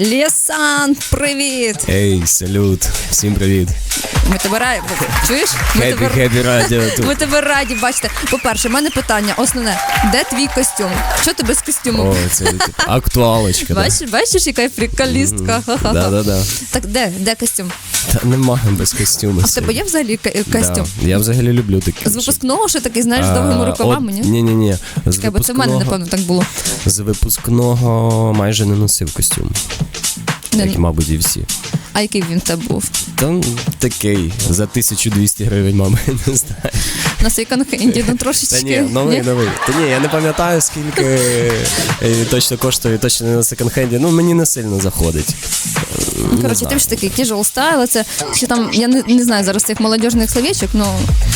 Лєсан, привіт! Ей, салют, всім привіт. Ми тебе раді. Чуєш? Ми Хеппі, тебе, радіо тут. ми тебе раді бачити. По-перше, в мене питання основне: де твій костюм? Що ти без костюму? О, це актуалочка. да. Бачиш, бачиш, яка приколістка. Ха-ха-ха. Да-да-да. Так де? Де костюм? Та нема без костюму. А в тебе є взагалі ка- костюм? Да. Я взагалі люблю такі. З випускного, що такий, знаєш, з довгими рукавами, ні? Ні, ні, ні. З Чекай, бо це в мене, випускного, напевно, так було. з випускного майже не носив костюм. Як, мабуть, і всі. А який він це був? Там такий, за 1200 гривень, мами, не знаю. На секонд-хенді, ну Та трошечки. ні, новий, новий. Та ні, я не пам'ятаю, скільки е, точно коштує, точно не на секонд-хенді. Ну, мені не сильно заходить. Ну, Коротше, тим, що такий casual стайл, це ще там, я не, не знаю зараз цих молодіжних словечок, ну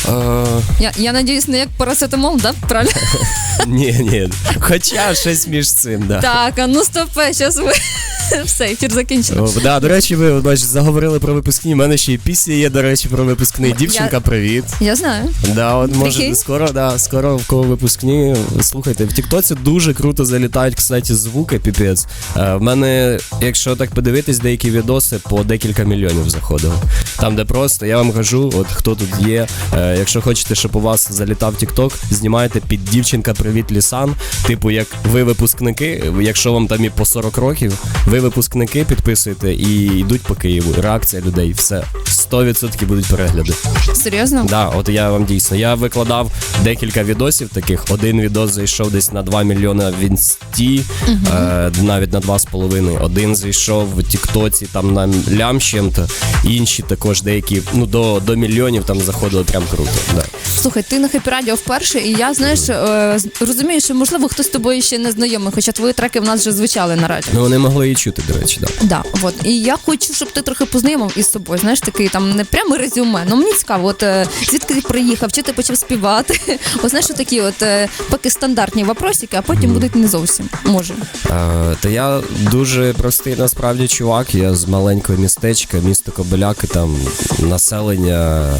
Е, я, я надіюсь, не як парацетамол, да? Правильно? Ні, ні. Хоча щось між цим, да. Так, а ну стопе, зараз ви. Все, ефір закінчено. О, да, до речі, ви бачите, заговорили про випускні. У мене ще і пісня є, до речі, про випускний. Дівчинка, привіт. Я знаю. Да, от може скоро, да, скоро в кого випускні. Слухайте, в Тіктоці дуже круто залітають, кстати, звуки, піпець. Е, в мене, якщо так подивитись, деякі відоси по декілька мільйонів заходило. Там, де просто, я вам кажу, от хто тут є. Е, якщо хочете, щоб у вас залітав Тікток, знімайте під дівчинка Привіт Лісан. Типу, як ви випускники, якщо вам там і по 40 років, ви випускники підписуєте і йдуть по Києву. Реакція людей, все 100% будуть перегляди. Серйозно? Да, от я вам дійсно. Я викладав декілька відосів таких. Один відос зайшов десь на 2 мільйони в інсті, е, навіть на 2,5. Один зайшов в Тіктоці, там на лям чим-то. Інші також деякі, ну до, до мільйонів там заходили прям круто. Да. Слухай, ти на хепі радіо вперше, і я знаєш, е, розумію, що можливо хтось з тобою ще не знайомий, хоча твої треки в нас вже звучали на радіо. Ну вони могли і чути, до речі, да. Да, от і я хочу, щоб ти трохи познайомив із собою. Знаєш, такий там не прямо резюме. Ну мені цікаво, от е, звідки ти приїхав, чи ти почав співати? От знаєш, такі от е, поки стандартні вопросики, а потім будуть не зовсім. Може. Е, та я дуже простий насправді чувак. Я з маленького містечка, місто Кобиляки, там населення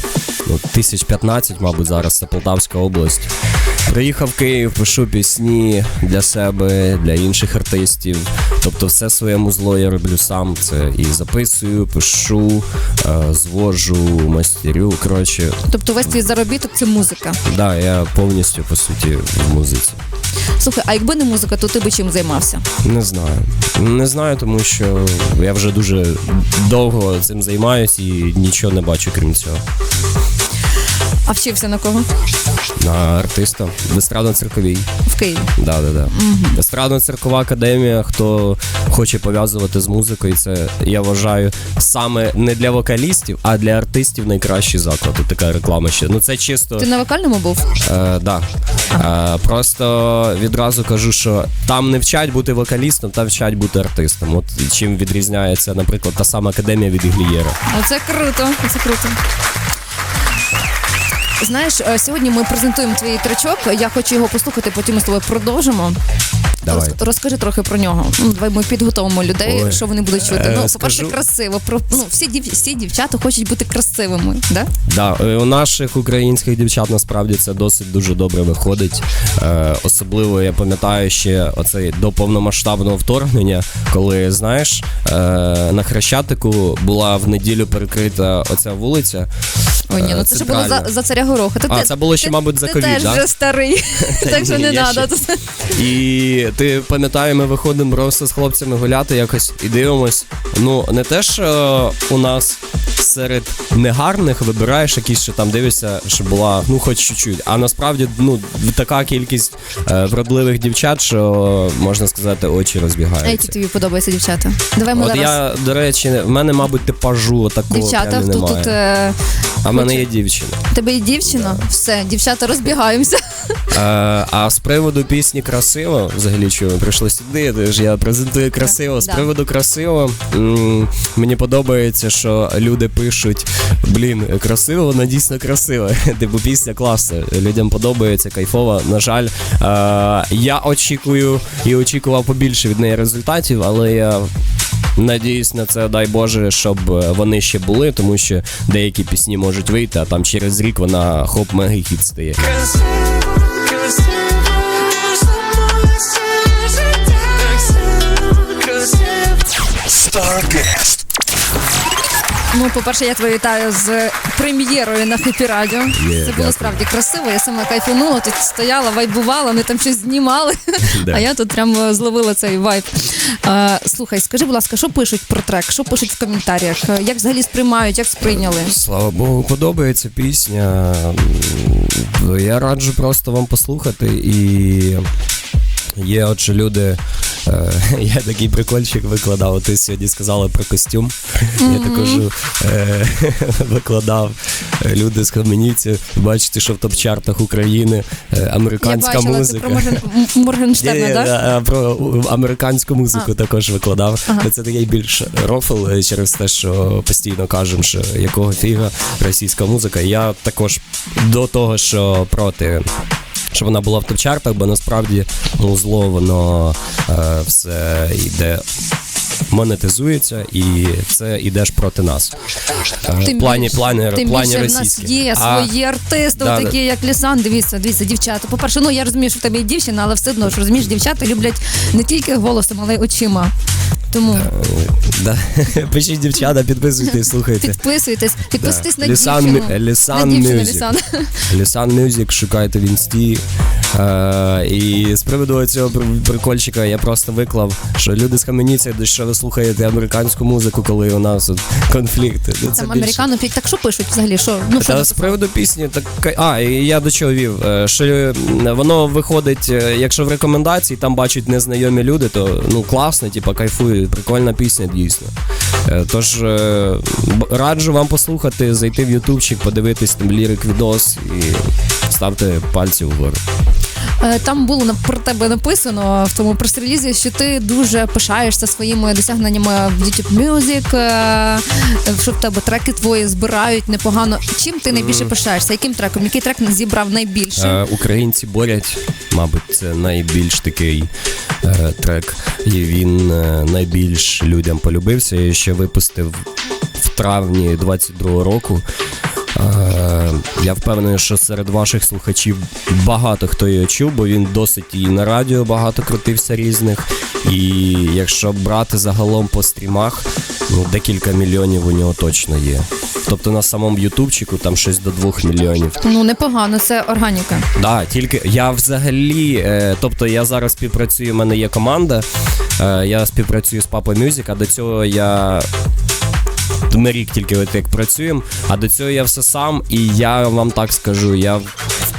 ну, тисяч 15, мабуть, зараз це Полтавська область. Приїхав в Київ, пишу пісні для себе, для інших артистів. Тобто, все своє музло я роблю сам. Це і записую, пишу, е, звожу, мастерю. Коротше, Тобто весь твій заробіток це музика. да, я повністю по суті в музиці. Слухай, а якби не музика, то ти би чим займався? Не знаю. Не знаю, тому що я вже дуже довго цим займаюся і нічого не бачу крім цього. А вчився на кого? На артиста в естрадно-цирковій. В Києві. Да, да, да. Естрадно-циркова академія. Хто хоче пов'язувати з музикою, це я вважаю саме не для вокалістів, а для артистів найкращий заклад. Тут така реклама ще. Ну це чисто. Ти на вокальному був? Е, да. Е, просто відразу кажу, що там не вчать бути вокалістом, там вчать бути артистом. От чим відрізняється, наприклад, та сама академія від Іглієра. Оце круто, це круто. Знаєш, е, сьогодні ми презентуємо твій тречок. Я хочу його послухати, потім ми з тобою продовжимо. Давай. Роз- розкажи трохи про нього. Ну, давай ми підготовимо людей, Ой. що вони будуть чути. Е, ну, по-перше, скажу- красиво. Про ну всі дів, всі дівчата хочуть бути красивими, да? Да, е, у наших українських дівчат насправді це досить дуже добре виходить. Е, особливо я пам'ятаю ще оцей до повномасштабного вторгнення, коли знаєш, е, на Хрещатику була в неділю перекрита оця вулиця. Ой, ні, ну е, це ще було за, за царя гороха. Ти, А, ти- це було ще, ти- мабуть, за ти ковід, теж да? вже старий, так що ні, не я треба. І ти пам'ятаю, ми виходимо просто з хлопцями гуляти якось і дивимось. Ну, не те, що у нас серед негарних вибираєш якісь, що там дивишся, що була ну хоч чуть-чуть. А насправді ну така кількість е, вродливих дівчат, що можна сказати, очі А які тобі подобаються дівчата? Давай ми От зараз. я, до речі, в мене, мабуть, типажу такого Дівчата, немає. тут е, А в мене є дівчина. тебе є дівчина? Все, дівчата розбігаємося. А з приводу пісні красиво, взагалі, що ви прийшли сюди, де ж я презентую красиво. З приводу красиво, м, мені подобається, що люди пишуть: блін, красиво, вона дійсно красива. Типу пісня класна. Людям подобається, кайфова. На жаль, я очікую і очікував побільше від неї результатів, але я. Надіюсь на це, дай Боже, щоб е, вони ще були, тому що деякі пісні можуть вийти, а там через рік вона хоп мега хіт стає. Ну, по-перше, я тебе вітаю з прем'єрою на Хепі Радіо. Є, Це було справді красиво. Я сама кайфанула, тут стояла, вайбувала, вони там щось знімали. Да. А я тут прям зловила цей вайб. А, слухай, скажи, будь ласка, що пишуть про трек? Що пишуть в коментарях? Як взагалі сприймають, як сприйняли? Слава Богу, подобається пісня. Я раджу просто вам послухати і. Є от що люди, е, я такий прикольчик викладав. Ти сьогодні сказала про костюм. Я також е, викладав е, люди з Кам'яниці. Бачите, що в топ-чартах України е, Я американська бачила, музика. ти про Моргенштерна, так? про американську музику А. також викладав. Ага. Це такий більш рофл е, через те, що постійно кажемо, що якого фіга російська музика. Я також до того, що проти. Щоб вона була в топ-чартах, бо насправді ну, зло воно е, все йде, монетизується, і це йдеш проти нас. Е, в плані, більше- плані, тим плані більше в нас є А- свої артисти, Да, такі як Лісан. Дивіться, дивіться, дівчата. По-перше, ну я розумію, що в тебе є дівчина, але все одно ж розумієш, дівчата люблять не тільки голосом, але й очима. Тому Да. Пишіть дівчата, підписуйтесь, слухайте. підписуйтесь, підписуйтесь на Лісан, дівчину. Лісан на дівчину. Лісан. Лісан Music, шукайте в інсті. Е, і з приводу цього прикольчика я просто виклав, що люди де що ви слухаєте американську музику, коли у нас от конфлікти. Це Там більше- американо. Так що пишуть взагалі? Що? Ну, що Та з приводу пісні, так а, і я до чого вів. е, Що е, воно виходить, якщо в рекомендації там бачать незнайомі люди, то ну класно, типа кайфую, прикольна пісня, дійсно. Тож раджу вам послухати, зайти в ютубчик, подивитись там лірик відос і ставте пальці вгору. Е, Там було про тебе написано в тому прес-релізі, що ти дуже пишаєшся своїми досягненнями в YouTube Music, е, що в тебе треки твої збирають непогано. Чим ти найбільше пишаєшся? Яким треком? Який трек зібрав найбільше? Е, Українці борять, мабуть, це найбільш такий трек, і він найбільш людям полюбився. Я ще випустив в травні 22-го року. Е, я впевнений, що серед ваших слухачів багато хто його чув, бо він досить і на радіо багато крутився різних. І якщо брати загалом по стрімах, ну декілька мільйонів у нього точно є. Тобто на самому Ютубчику там щось до двох мільйонів. Ну непогано, це органіка. Да, тільки я взагалі, е, тобто я зараз співпрацюю, у мене є команда. Е, я співпрацюю з Papa Music, а до цього я. Ми рік тільки от як працюємо, а до цього я все сам, і я вам так скажу, я в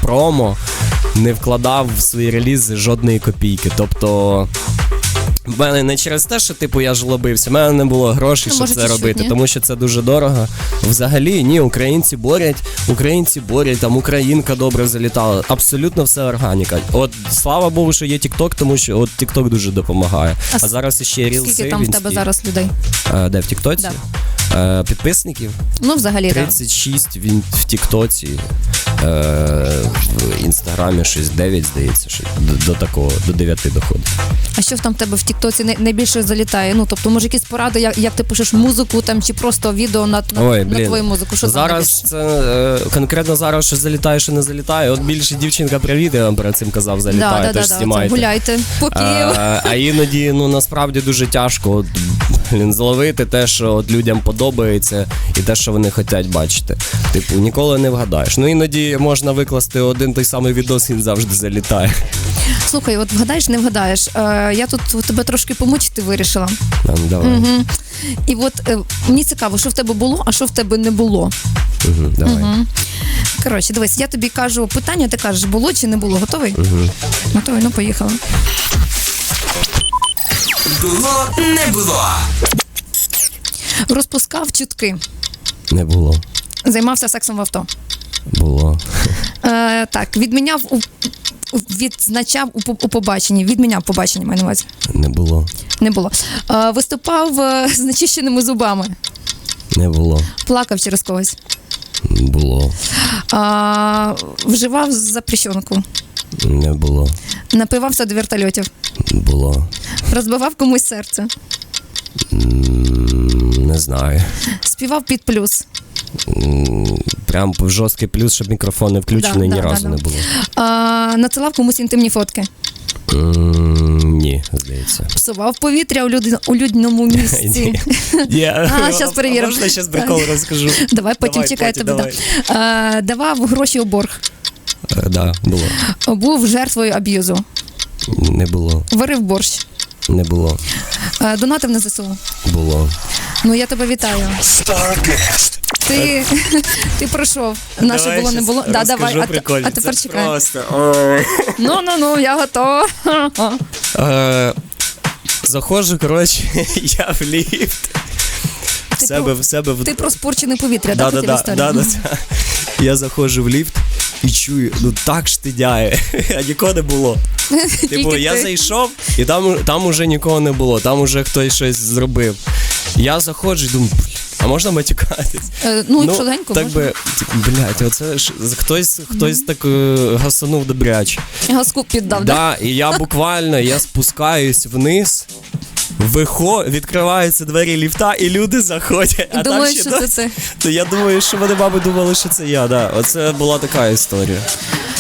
промо не вкладав в свої релізи жодної копійки. Тобто. В мене не через те, що типу я жлобився, в мене не було грошей, Ну, щоб це робити, ні? тому що це дуже дорого. Взагалі, ні, українці борять, українці борять, там українка добре залітала. Абсолютно все органіка. От слава Богу, що є TikTok, тому що от TikTok дуже допомагає. А А, зараз ще рілси Скільки там в тебе зараз людей? Де в Тіктоці? Е, підписників Ну, взагалі, так. 36 він в Тіктоці. Е, в інстаграмі щось 9, здається, що до, до такого, до 9 доходить. А що там в тебе в Тіктоці най- найбільше залітає? Ну, тобто, може, якісь поради, як, як ти пишеш музику там, чи просто відео на, на, Ой, на блін. твою музику? Що там зараз найбільше? це е, конкретно зараз що залітає, що не залітає. От більше дівчинка привіт, я вам перед цим казав, залітає, да, да, теж да, знімайте. це гуляйте по Києву. А, а іноді ну насправді дуже тяжко от, блін, зловити те, що от людям подобається, і те, що вони хочуть бачити. Типу, ніколи не вгадаєш. Ну іноді можна викласти один той самий відос, він завжди залітає. Слухай, от вгадаєш, не вгадаєш. Е, я тут тебе трошки помучити вирішила. Там, давай. Мгм. І от е, мені цікаво, що в тебе було, а що в тебе не було. Угу, давай. Коротше, дивись, я тобі кажу питання, ти кажеш, було чи не було. Готовий? Угу. Готовий, ну поїхали. Було не було. Розпускав чутки, Не було. займався сексом в авто. Було. Е, так, відміняв у. Відзначав у, у побаченні, відміняв побачення, маю на увазі. Не було. Не було. Е, виступав е, з нечищеними зубами, Не було. плакав через когось. Було. А, вживав запрещенку, Не було. напивався до вертольотів, Було. розбивав комусь серце, М, Не знаю. співав під плюс, М, Прям жорсткий плюс, щоб мікрофон не включений, Да, ні да, разу да, не було. а, надсилав комусь інтимні фотки. М, Ні, здається. Псував повітря у, люд... у людному місці. Ні. А, щас перевіримо. Можна зараз прикол розкажу? Давай потім Давай, чекай потім, тебе. Е, давав гроші у борг. Е, Да, було. Був жертвою аб'юзу. Не було. Варив борщ. Не було. Е, донатив на ЗСУ. Було. Ну я тебе вітаю. Starcast. Ти, ти пройшов. Наше було не було. Да, давай, а, те- а тепер чекай. Ну ну ну, я готова. Е, Заходжу, коротше, я в ліфт. В Ти себе, про- в себе в Ти про спорчене повітря, да, да, хотів да, історію? да, да, да. Я заходжу в ліфт і чую, ну так штидяє, а нікого не було. Типу, я зайшов, і там, там уже нікого не було, там уже хтось щось зробив. Я заходжу і думаю, а можна матюкатись? Е, Ну, якщо легенько, так можна. би, типу, блядь, оце ж хтось, хтось так е, гасанув добряче. Газку піддав, да? Да, і я буквально я спускаюсь вниз. Вихо, відкриваються двері ліфта, і люди заходять. І а думаю, там ще що це ти. То я думаю, що вони, мабуть, думали, що це я. Да. Оце була така історія.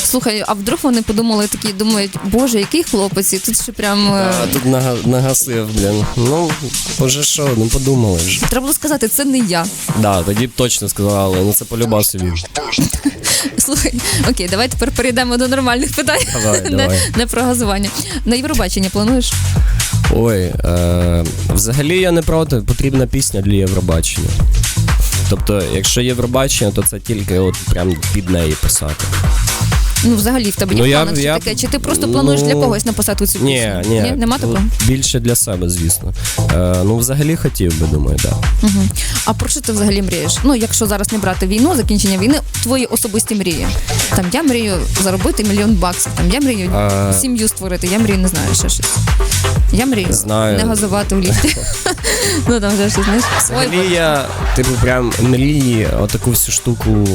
Слухай, а вдруг вони подумали такі, думають, боже, який хлопець, і тут ще прям. е, А тут нага, нагасив, блін. Ну, боже що, ну подумали ж. Треба було сказати, це не я. Да, тоді б точно сказали, ну це полюбав собі. Слухай, окей, давай тепер перейдемо до нормальних питань. Давай, не, давай. не про газування. На Євробачення плануєш? Ой, е, взагалі я не проти, потрібна пісня для Євробачення. Тобто, якщо Євробачення, то це тільки от прям під неї писати. Ну, взагалі в тебе є Ну, я- чи я- таке? Чи ти просто плануєш ну, для когось написати цю пісню? Ні, ні. Нема такого? Ну, Більше для себе, звісно. Е, ну, взагалі хотів би, думаю, так. Да. Угу. А про що ти взагалі мрієш? Ну, якщо зараз не брати війну, закінчення війни, твої особисті мрії. Там я мрію заробити мільйон баксів, там я мрію А- сім'ю створити, я мрію, не знаю, ще щось. Я мрію Знаю. не газувати в ліфті. ну там вже щось, знаєш. Ой, Взагалі я, типу, прям мрії, отаку всю штуку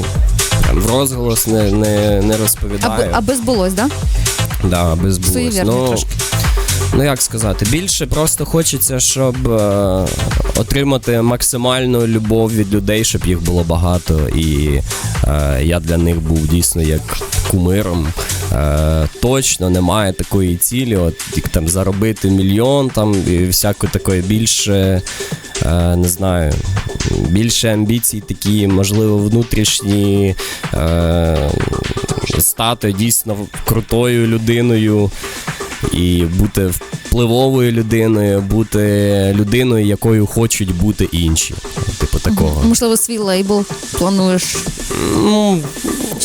в розголос не, не, не аби, розповідаю. аби збулось, да? Да, без булось. Суєвірний Ну, трошки. ну як сказати, більше просто хочеться, щоб е, отримати максимальну любов від людей, щоб їх було багато, і е, я для них був дійсно як кумиром. Е, точно немає такої цілі, от як там заробити мільйон, там і всяко такої більше, е, не знаю. Більше амбіцій, такі, можливо, внутрішні, е, стати дійсно крутою людиною і бути впливовою людиною, бути людиною, якою хочуть бути інші. Типу такого. Можливо, свій лейбл плануєш. Ну,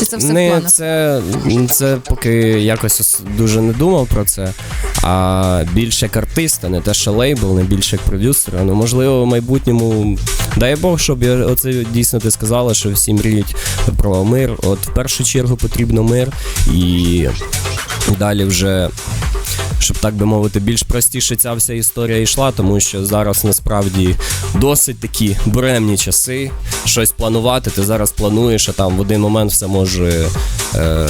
Чи це все в планах? це, це поки якось дуже не думав про це. А більше як артиста, не те, що лейбл, не більше як продюсера. Ну, можливо, в майбутньому, дай Бог, щоб я оце дійсно ти сказала, що всі мріють про мир. От в першу чергу потрібно мир і далі вже. Щоб так би мовити, більш простіше ця вся історія йшла, тому що зараз насправді досить такі буремні часи. Щось планувати, ти зараз плануєш, а там в один момент все може, е,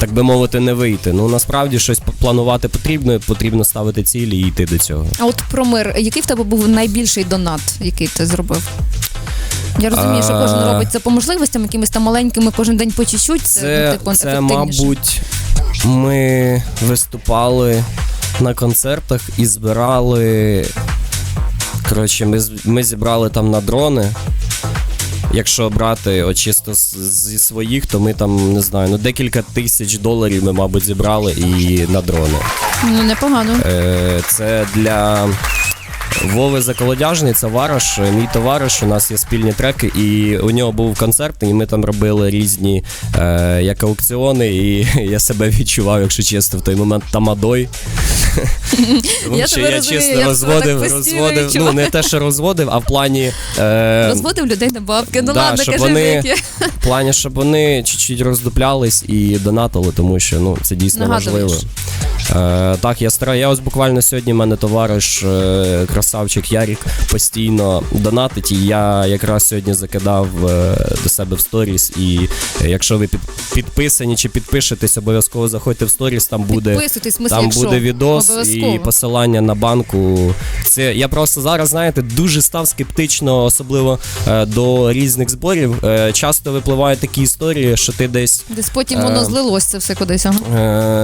так би мовити, не вийти. Ну насправді щось планувати потрібно, потрібно ставити цілі і йти до цього. А от про мир, який в тебе був найбільший донат, який ти зробив? Я розумію, що кожен робить це по можливостям, якимись там маленькими кожен день по чуть-чуть. Це, ну, типу, це мабуть, ми виступали на концертах і збирали. Коротше, ми, ми зібрали там на дрони. Якщо брати от чисто зі своїх, то ми там не знаю, ну декілька тисяч доларів ми, мабуть, зібрали і на дрони. Ну, непогано. Е, це для Вови Заколодяжний, це Вараш, мій товариш. У нас є спільні треки, і у нього був концерт, і ми там робили різні е, як аукціони, і я себе відчував, якщо чесно, в той момент тамадой. Тому Я що я чесно я розводив, розводив, ну не те, що розводив, а в плані. Е, Розводив людей на бабки. Ну да, ладно, щоб кажи вони- в плані, щоб вони чуть-чуть роздуплялись і донатили, тому що ну це дійсно важливо. Е, так, я стараю. Я ось буквально сьогодні в мене товариш, е, красавчик Ярік, постійно донатить. І я якраз сьогодні закидав е, до себе в сторіс. І е, якщо ви під, підписані чи підпишетесь, обов'язково заходьте в сторіс, там буде. Підписуйтесь, Там якщо. буде відос Обов'язково. І посилання на банку. Це я просто зараз, знаєте, дуже став скептично, особливо е, до різних зборів. Е, часто випливають такі історії, що ти десь Десь потім Е, воно злилось це все кудись. Ага.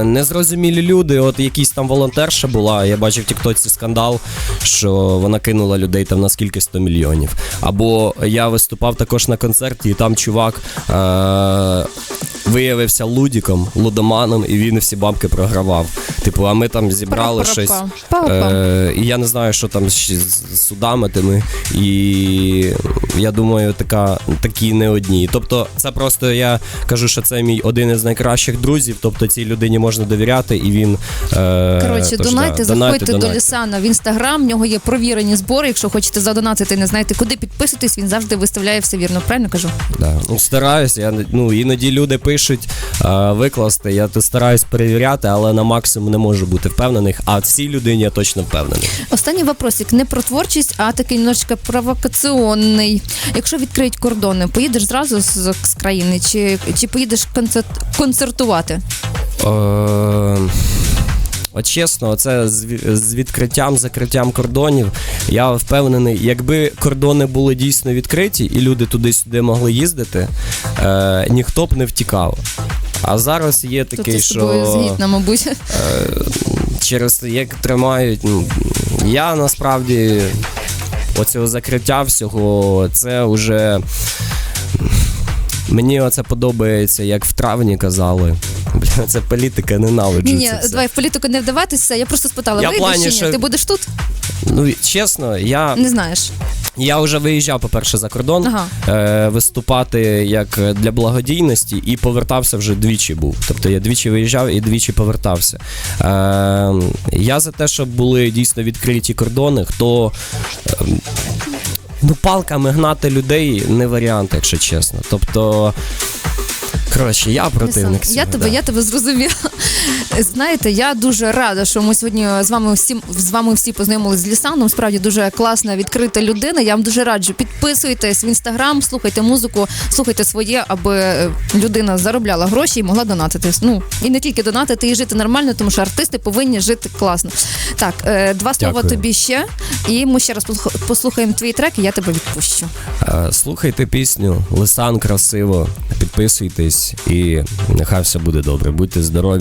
Е, незрозумілі люди от якийсь там волонтерша була, я бачив в Тіктоці скандал, що вона кинула людей там на скільки 100 мільйонів. Або я виступав також на концерті, і там чувак. Е- Виявився лудіком, лудоманом, і він всі бабки програвав. Типу, а ми там зібрали. Щось. Е, і я не знаю, що там з судами тими. І я думаю, така, такі не одні. Тобто, це просто я кажу, що це мій один із найкращих друзів. Тобто цій людині можна довіряти, і він. Е, Коротше, тож, донайте, да, заходьте до донайте. Лісана в інстаграм. В нього є провірені збори. Якщо хочете задонатити, не знаєте куди підписуйтесь, він завжди виставляє все вірно. Правильно кажу? Да. Ну, стараюся. Я, ну, іноді люди пишуть е, викласти. Я то стараюсь перевіряти, але на максимум не можу бути впевнених. А в цій людині я точно впевнений. Останній вопросик не про творчість, а такий немножечко провокаційний. Якщо відкриють кордони, поїдеш зразу з, з країни, чи, чи поїдеш концерт, концертувати? Е, От чесно, це з, з відкриттям, закриттям кордонів. Я впевнений, якби кордони були дійсно відкриті і люди туди-сюди могли їздити, е, ніхто б не втікав. А зараз є такий, що згідна, мабуть. Через як тримають. Я насправді оцього закриття всього, це вже. Мені оце подобається, як в травні казали. Бля, це політика ненавиджу. Ні, ні, це все. давай в політику не вдаватися. Я просто спитала, Я вийдеш плані, чи ні? що- Ти будеш тут? Ну, чесно, я, Не знаєш. Я вже виїжджав, по-перше, за кордон Ага. е, виступати як для благодійності і повертався вже двічі був. Тобто я двічі виїжджав і двічі повертався. Е, я за те, щоб були дійсно відкриті кордони, хто. е, Ну, палками гнати людей не варіант, якщо чесно. Тобто, коротше, я противник. я тебе, да. я тебе зрозуміла. Знаєте, я дуже рада, що ми сьогодні з вами всі з вами всі познайомилися з Лісаном. Справді дуже класна, відкрита людина. Я вам дуже раджу. Підписуйтесь в інстаграм, слухайте музику, слухайте своє, аби е, людина заробляла гроші і могла донатити. Ну і не тільки донатити, і жити нормально, тому що артисти повинні жити класно. Так, е, два слова Дякую. тобі ще, і ми ще раз послух- послухаємо твій трек, і я тебе відпущу. Е, Слухайте пісню, Лисан красиво, підписуйтесь і нехай все буде добре. Будьте здорові.